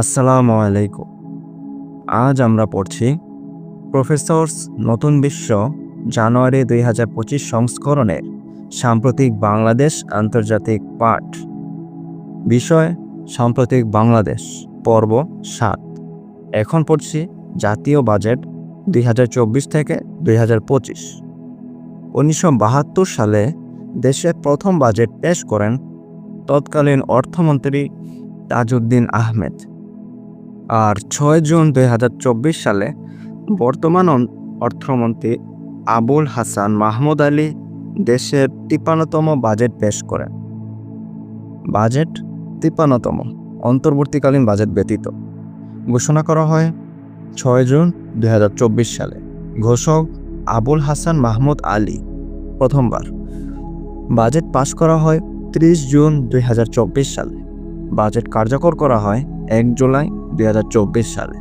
আসসালামু আলাইকুম। আজ আমরা পড়ছি প্রফেসর্স নতুন বিশ্ব জানুয়ারি দুই হাজার পঁচিশ সংস্করণের সাম্প্রতিক বাংলাদেশ আন্তর্জাতিক পাঠ। বিষয়, সাম্প্রতিক বাংলাদেশ, পর্ব সাত। এখন পড়ছি জাতীয় বাজেট দুই হাজার চব্বিশ থেকে দুই হাজার পঁচিশ। উনিশশো বাহাত্তর সালে দেশের প্রথম বাজেট পেশ করেন তৎকালীন অর্থমন্ত্রী তাজউদ্দিন আহমেদ। আর ছয় জুন দুই হাজার চব্বিশ সালে বর্তমান অর্থমন্ত্রী আবুল হাসান মাহমুদ আলী দেশের তিপ্পান্নতম বাজেট পেশ করেন। বাজেট তিপ্পান্নতম, অন্তর্বর্তীকালীন বাজেট ব্যতীত। ঘোষণা করা হয়, ছয় জুন দুই হাজার চব্বিশ সালে ঘোষক আবুল হাসান মাহমুদ আলী প্রথমবার বাজেট পাশ করা হয় ত্রিশ জুন দুই হাজার চব্বিশ সালে। বাজেট কার্যকর করা হয় এক জুলাই দুই হাজার চব্বিশ সালে।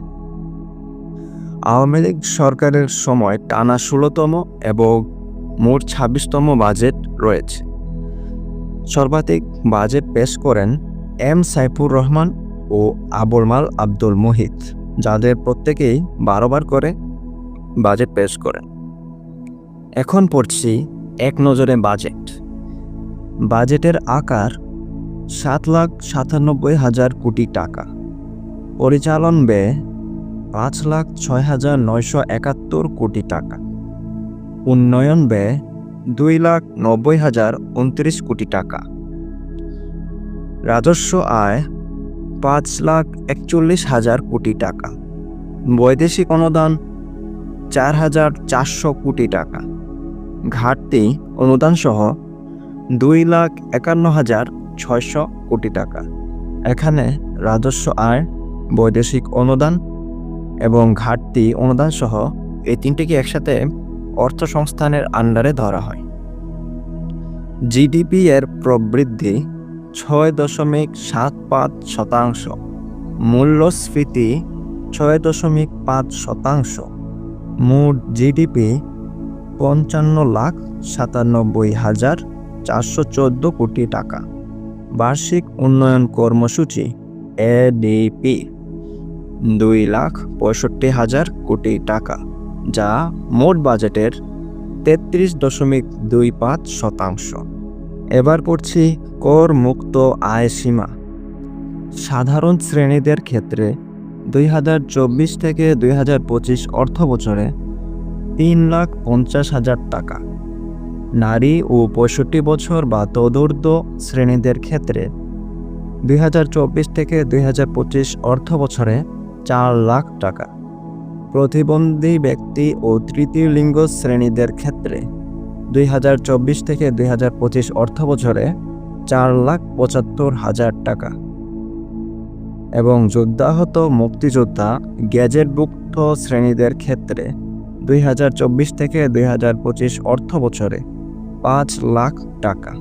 আওয়ামী লীগ সরকারের সময় টানা ষোলোতম এবং মোট ছাব্বিশতম বাজেট রয়েছে। সর্বাধিক বাজেট পেশ করেন এম সাইফুর রহমান ও আবুল মাল আব্দুল মুহিত, যাদের প্রত্যেকেই বারোবার করে বাজেট পেশ করেন। এখন পড়ছি এক নজরে বাজেট। বাজেটের আকার সাত লাখ সাতানব্বই হাজার কোটি টাকা। পরিচালন ব্যয় পাঁচ লাখ ছয় হাজার নয়শো একাত্তর কোটি টাকা। উন্নয়ন ব্যয় দুই লাখ নব্বই হাজার উনত্রিশ কোটি টাকা। রাজস্ব আয় পাঁচ লাখ একচল্লিশ হাজার কোটি টাকা। বৈদেশিক অনুদান চার হাজার চারশো কোটি টাকা। ঘাটতি অনুদান সহ দুই লাখ একান্ন হাজার ছয়শো কোটি টাকা। এখানে রাজস্ব আয় বৈদেশিক অনুদান এবং ঘাটতি অনুদান সহ এই তিনটিকে একসাথে অর্থ সংস্থানের আন্ডারে ধরা হয়। জিডিপি এর প্রবৃদ্ধি ছয় দশমিক সাত পাঁচ শতাংশ, মূল্যস্ফীতি ছয় দশমিক পাঁচ শতাংশ, মোট জিডিপি পঞ্চান্ন লাখ সাতানব্বই হাজার চারশো চোদ্দ কোটি টাকা। বার্ষিক উন্নয়ন কর্মসূচি এডিপি। দুই লাখ পঁয়ষট্টি হাজার কোটি টাকা, যা মোট বাজেটের তেত্রিশ দশমিক দুই পাঁচ শতাংশ। এবার পড়ছি কর মুক্ত আয় সীমা। সাধারণ শ্রেণীদের ক্ষেত্রে দুই হাজার চব্বিশ থেকে দুই হাজার পঁচিশ অর্থ বছরে তিন লাখ পঞ্চাশ হাজার টাকা। নারী ও পঁয়ষট্টি বছর বা তদূর্ধ্ব শ্রেণীদের ক্ষেত্রে দুই হাজার চব্বিশ থেকে দুই হাজার পঁচিশ অর্থ বছরে চার লাখ টাকা। প্রতিবন্ধী ব্যক্তি ও তৃতীয় লিঙ্গ শ্রেণীদের ক্ষেত্রে দুই হাজার চব্বিশ থেকে দুই হাজার পঁচিশ অর্থ বছরে চার লাখ পঁচাত্তর হাজার টাকা। এবং যোদ্ধাহত মুক্তিযোদ্ধা, গ্যাজেটভুক্ত শ্রেণীদের ক্ষেত্রে দুই হাজার চব্বিশ থেকে দুই হাজার পঁচিশ অর্থ বছরে পাঁচ লাখ টাকা।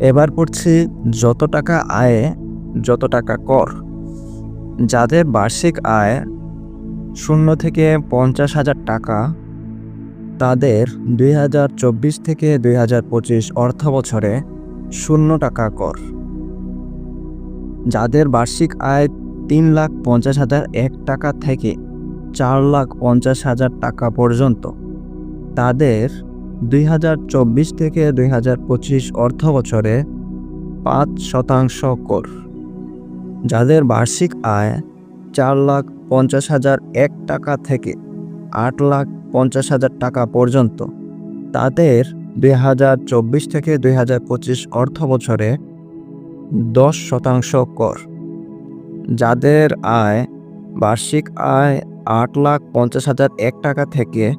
এবার পড়ছি যত টাকা আয়ে, যত টাকা কর। যাদের বার্ষিক আয় শূন্য থেকে পঞ্চাশ হাজার টাকা, তাদের দুই হাজার চব্বিশ থেকে দুই হাজার পঁচিশ অর্থ বছরে শূন্য টাকা কর। যাদের বার্ষিক আয় তিন লাখ পঞ্চাশ হাজার এক টাকা থেকে চার লাখ পঞ্চাশ হাজার টাকা পর্যন্ত, তাদের দুই হাজার চব্বিশ থেকে দুই হাজার পঁচিশ অর্থ বছরে পাঁচ শতাংশ কর। যাদের বার্ষিক আয় চার লাখ পঞ্চাশ হাজার এক টাকা থেকে আট লাখ পঞ্চাশ হাজার টাকা পর্যন্ত। তাদের দুই হাজার চব্বিশ থেকে দুই হাজার পঁচিশ অর্থ বছরে দশ শতাংশ কর। যাদের আয়, বার্ষিক আয় আট লাখ পঞ্চাশ হাজার এক টাকা থেকে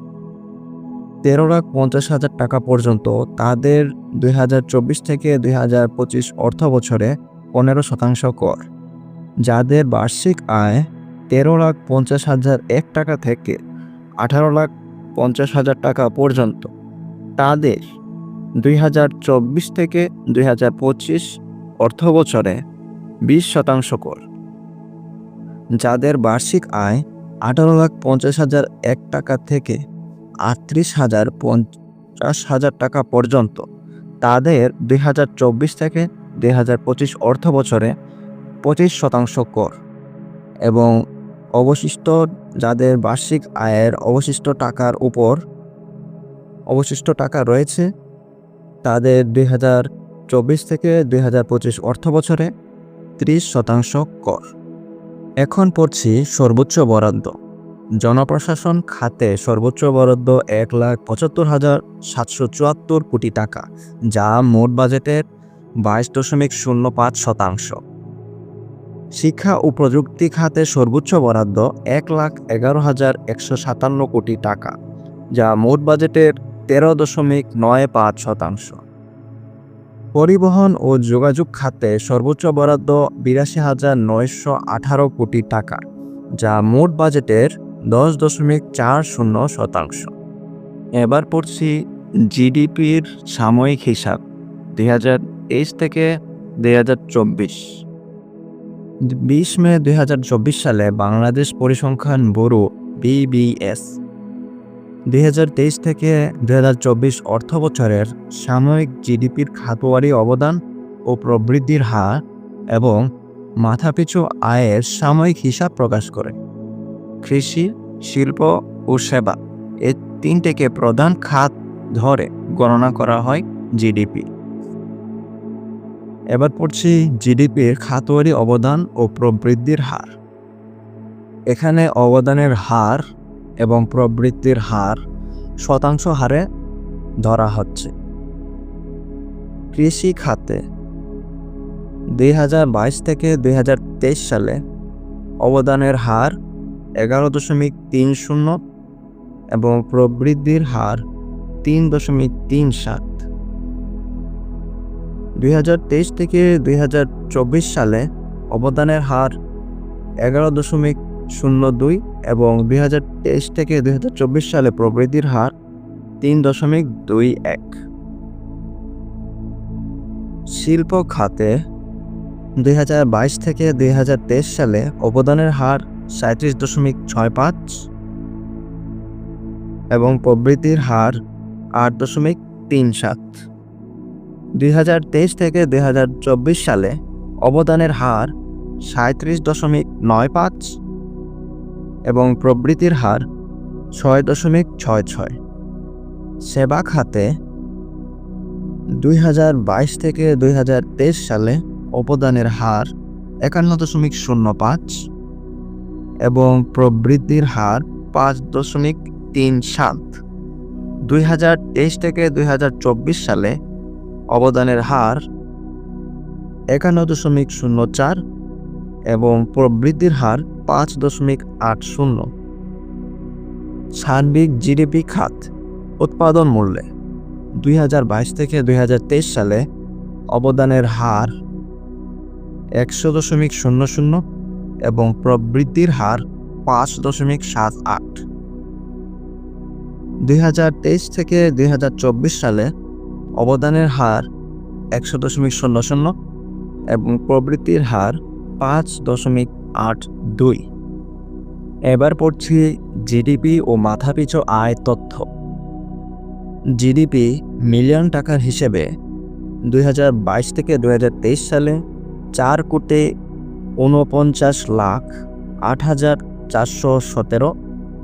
তেরো লাখ পঞ্চাশ হাজার টাকা পর্যন্ত, তাদের দুই হাজার চব্বিশ থেকে দুই হাজার পঁচিশ অর্থ বছরে পনেরো শতাংশ কর। যাদের বার্ষিক আয় তেরো লাখ পঞ্চাশ হাজার এক টাকা থেকে আঠারো লাখ পঞ্চাশ হাজার টাকা পর্যন্ত। তাদের দুই হাজার চব্বিশ থেকে দুই হাজার পঁচিশ অর্থ বছরে বিশ শতাংশ কর। যাদের বার্ষিক আয় আঠারো লাখ পঞ্চাশ হাজার এক টাকা থেকে আটত্রিশ হাজার পঞ্চাশ হাজার টাকা পর্যন্ত। তাদের দুই হাজার চব্বিশ থেকে দুই হাজার পঁচিশ অর্থ বছরে পঁচিশ শতাংশ কর এবং অবশিষ্ট যাদের বার্ষিক আয়ের অবশিষ্ট টাকার উপর অবশিষ্ট টাকা রয়েছে, তাদের দুই হাজার চব্বিশ থেকে দুই হাজার পঁচিশ অর্থ বছরে ত্রিশ শতাংশ কর। এখন পড়ছি সর্বোচ্চ বরাদ্দ। জনপ্রশাসন খাতে সর্বোচ্চ বরাদ্দ এক লাখ পঁচাত্তর হাজার সাতশো চুয়াত্তর কোটি টাকা, যা মোট বাজেটের বাইশ দশমিক শূন্য পাঁচ শতাংশ। শিক্ষা ও প্রযুক্তি খাতে সর্বোচ্চ বরাদ্দ এক লাখ এগারো হাজার একশো সাতান্ন কোটি টাকা, যা মোট বাজেটের তেরো দশমিক নয় পাঁচ শতাংশ। পরিবহন ও যোগাযোগ খাতে সর্বোচ্চ বরাদ্দ বিরাশি হাজার নয়শো আঠারো কোটি টাকা, যা মোট বাজেটের দশ দশমিক চার শূন্য শতাংশ। এবার পড়ছি জিডিপির সাময়িক হিসাব, দুই হাজার তেইশ থেকে দুই হাজার চব্বিশ। বিশ মে দুই হাজার চব্বিশ সালে বাংলাদেশ পরিসংখ্যান ব্যুরো বিবিএস। দুই হাজার তেইশ থেকে দুই হাজার চব্বিশ অর্থ বছরের সাময়িক জিডিপির খাতোয়ারি অবদান ও প্রবৃদ্ধির হার এবং মাথাপিছু আয়ের সাময়িক হিসাব প্রকাশ করে। কৃষি, শিল্প ও সেবা এ তিনটেকে প্রধান খাত ধরে গণনা করা হয় জিডিপি। এবার পড়ছি জিডিপির খাতোয়ারি অবদান ও প্রবৃদ্ধির হার। এখানে অবদানের হার এবং প্রবৃদ্ধির হার শতাংশ হারে ধরা হচ্ছে। কৃষি খাতে দুই হাজার বাইশ থেকে দুই হাজার তেইশ সালে অবদানের হার এগারো দশমিক তিন শূন্য এবং প্রবৃদ্ধির হার তিন দশমিক তিন সাত। দুই হাজার তেইশ থেকে দুই হাজার চব্বিশ সালে অবদানের হার এগারো দশমিক শূন্য দুই এবং দুই হাজার তেইশ থেকে দুই হাজার চব্বিশ সালে প্রবৃদ্ধির হার তিন দশমিক দুই এক। শিল্প খাতে দুই হাজার বাইশ থেকে দুই হাজার তেইশ সালে অবদানের হার সাঁত্রিশ দশমিক ছয় পাঁচ এবং প্রবৃদ্ধির হার আট দশমিক তিন সাত। দুই হাজার তেইশ থেকে দুই হাজার চব্বিশ সালে অবদানের হার সাঁত্রিশ দশমিক নয় পাঁচ এবং প্রবৃদ্ধির হার ছয় দশমিক ছয় ছয়। সেবা খাতে দুই হাজার বাইশ থেকে দুই হাজার তেইশ সালে অবদানের হার একান্ন দশমিক শূন্য পাঁচ এবং প্রবৃদ্ধির হার পাঁচ দশমিক তিন সাত। দুই থেকে দুই হাজার চব্বিশ সালে অবদানের হার একান্ন দশমিক শূন্য চার এবং প্রবৃদ্ধির হার পাঁচ দশমিক আট শূন্য। সার্বিক জিডিপি খাত উৎপাদন মূল্যে দুই হাজার বাইশ থেকে দুই হাজার তেইশ সালে অবদানের হার একশো দশমিক শূন্য শূন্য এবং প্রবৃদ্ধির হার পাঁচ দশমিক সাত আট। দুই থেকে দুই হাজার চব্বিশ সালে অবদানের হার একশো দশমিক শূন্য শূন্য এবং প্রবৃত্তির হার পাঁচ দশমিক আট দুই। এবার পড়ছি জিডিপি ও মাথাপিছু আয় তথ্য। জিডিপি মিলিয়ন টাকার হিসেবে দুই হাজার বাইশ থেকে দুই সালে চার কোটি ঊনপঞ্চাশ লাখ আট হাজার চারশো সতেরো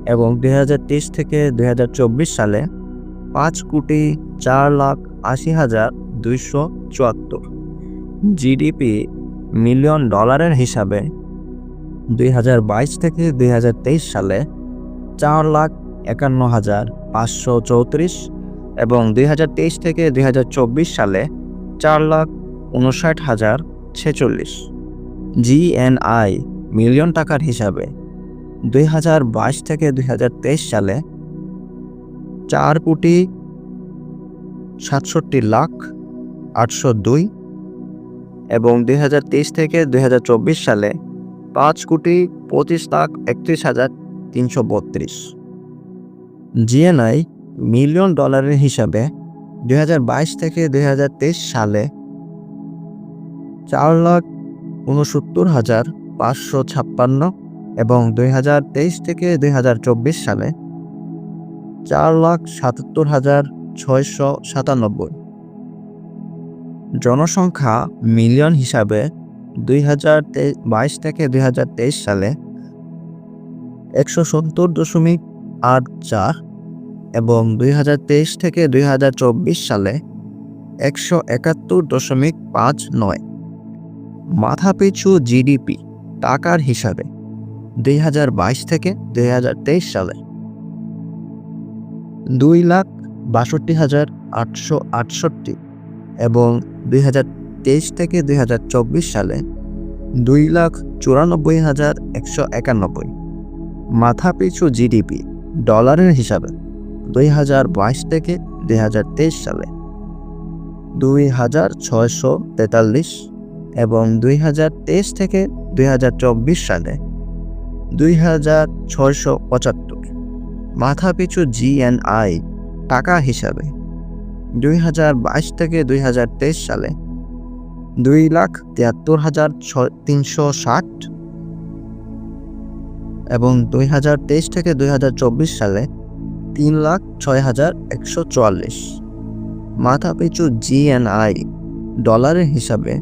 এবং দুই হাজার তেইশ থেকে দুই সালে পাঁচ কোটি চার লাখ আশি হাজার দুইশো চুয়াত্তর। জিডিপি মিলিয়ন ডলারের হিসাবে দুই হাজার বাইশ থেকে দুই হাজার তেইশ সালে চার লাখ একান্ন হাজার পাঁচশো চৌত্রিশ এবং দুই হাজার তেইশ থেকে দুই হাজার চব্বিশ সালে চার লাখ উনষাট হাজার ছেচল্লিশ। জিএনআই মিলিয়ন টাকার হিসাবে দুই হাজার বাইশ থেকে দুই হাজার তেইশ সালে চার কোটি সাতষট্টি লাখ আটশো দুই এবং দুই হাজার তেইশ থেকে দুই হাজার চব্বিশ সালে পাঁচ কোটি পঁচিশ লাখ একত্রিশ হাজার তিনশো বত্রিশ। জিএনআই মিলিয়ন ডলারের হিসাবে দুই হাজার বাইশ থেকে দুই হাজার তেইশ সালে চার লাখ উনসত্তর হাজার পাঁচশো ছাপ্পান্ন এবং দুই হাজার তেইশ থেকে দুই হাজার চব্বিশ সালে চার লাখ সাতাত্তর হাজার ছয়শো সাতানব্বই। জনসংখ্যা মিলিয়ন হিসাবে দুই হাজার বাইশ থেকে দুই হাজার তেইশ সালে একশো সত্তর দশমিক আট চার এবং দুই হাজার তেইশ থেকে দুই হাজার চব্বিশ সালে একশো একাত্তর দশমিক পাঁচ নয়। মাথাপিছু জিডিপি টাকার হিসাবে দুই হাজার বাইশ থেকে দুই হাজার তেইশ সালে দুই লাখ বাষট্টি হাজার আটশো আটষট্টি এবং দুই হাজার তেইশ থেকে দুই হাজার চব্বিশ সালে দুই লাখ চুরানব্বই হাজার একশো একানব্বই। মাথাপিছু জিডিপি ডলারের হিসাবে দুই হাজার বাইশ থেকে দুই হাজার তেইশ সালে দুই হাজার ছয়শো তেতাল্লিশ এবং দুই হাজার তেইশ থেকে দুই হাজার চব্বিশ সালে দুই হাজার ছয়শো পঁচাত্তর। মাথাপিছু জিএনআই টাকা হিসাবে। দুই হাজার বাইশ থেকে দুই হাজার তেইশ সালে দুই লাখ তিয়াত্তর হাজার তিনশো ষাট এবং দুই হাজার তেইশ থেকে দুই হাজার চব্বিশ সালে তিন লাখ ছয় হাজার একশো চুয়াল্লিশ। মাথাপিছু জিএনআই ডলারের হিসাবে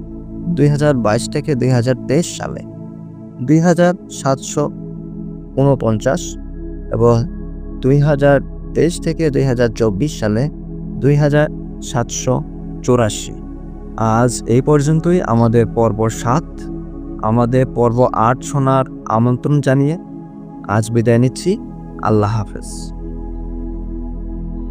দুই হাজার বাইশ থেকে দুই হাজার তেইশ সালে দুই হাজার সাতশো উনপঞ্চাশ এবং দুই হাজার তেইশ থেকে দুই হাজার চব্বিশ সালে দুই হাজার সাতশো আজ এই পর্যন্তই আমাদের পর্ব সাত। আমাদের পর্ব আট শোনার আমন্ত্রণ জানিয়ে আজ বিদায় নিচ্ছি। আল্লাহ হাফেজ।